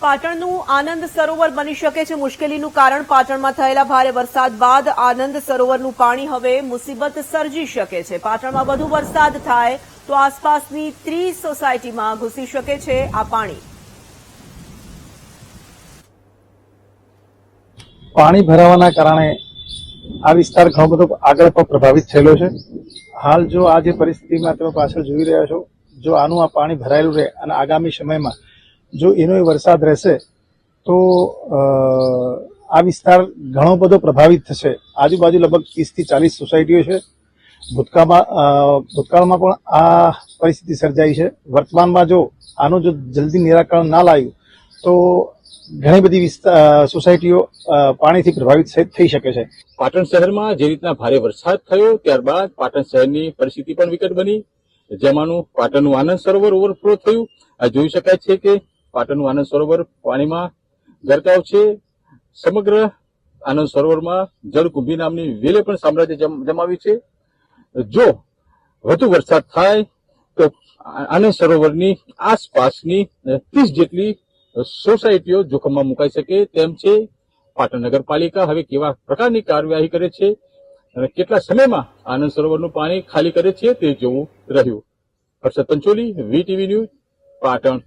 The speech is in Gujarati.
પાટણનું આનંદ સરોવર બની શકે છે મુશ્કેલીનું કારણ. પાટણમાં થયેલા ભારે વરસાદ બાદ આનંદ સરોવરનું પાણી હવે મુસીબત સર્જી શકે છે. પાટણમાં વધુ વરસાદ થાય તો આસપાસની ત્રીસ સોસાયટીમાં ઘૂસી શકે છે આ પાણી. પાણી ભરાવાના કારણે આ વિસ્તાર ઘણો બધો આગળ પણ પ્રભાવિત થયેલો છે. હાલ જો આ જે પરિસ્થિતિમાં તમે પાછળ જોઈ રહ્યા છો, જો આનું આ પાણી ભરાયેલું રહે અને આગામી સમયમાં જો એનો એ વરસાદ રહેશે, તો આ વિસ્તાર ઘણો બધો પ્રભાવિત થશે. આજુબાજુ લગભગ ત્રીસથી ચાલીસ સોસાયટીઓ છે. ભૂતકાળમાં ભૂતકાળમાં પણ આ પરિસ્થિતિ સર્જાઈ છે. વર્તમાનમાં જો આનું જો જલ્દી નિરાકરણ ના લાવ્યું તો ઘણી બધી વિસ્તાર સોસાયટીઓ પાણીથી પ્રભાવિત થઈ શકે છે. પાટણ શહેરમાં જે રીતના ભારે વરસાદ થયો, ત્યારબાદ પાટણ શહેરની પરિસ્થિતિ પણ વિકટ બની. જેમાંનું પાટણનું આનંદ સરોવર ઓવરફ્લો થયું. આ જોઈ શકાય છે કે પાટણનું આનંદ સરોવર પાણીમાં ગરકાવ છે. સમગ્ર આનંદ સરોવરમાં જળકુંભી નામની વેલે પણ સામ્રાજ્ય જમ- જમાવ્યું છે. જો વધુ વરસાદ થાય તો આનંદ સરોવરની આસપાસની ત્રીસ જેટલી સોસાયટીઓ જોખમમાં મુકાઈ શકે તેમ છે. પાટણ નગરપાલિકા હવે કેવા પ્રકારની કાર્યવાહી કરે છે અને કેટલા સમયમાં આનંદ સરોવરનું પાણી ખાલી કરે છે તે જોવું રહ્યું. Harshad Pancholi VTV news, Patan.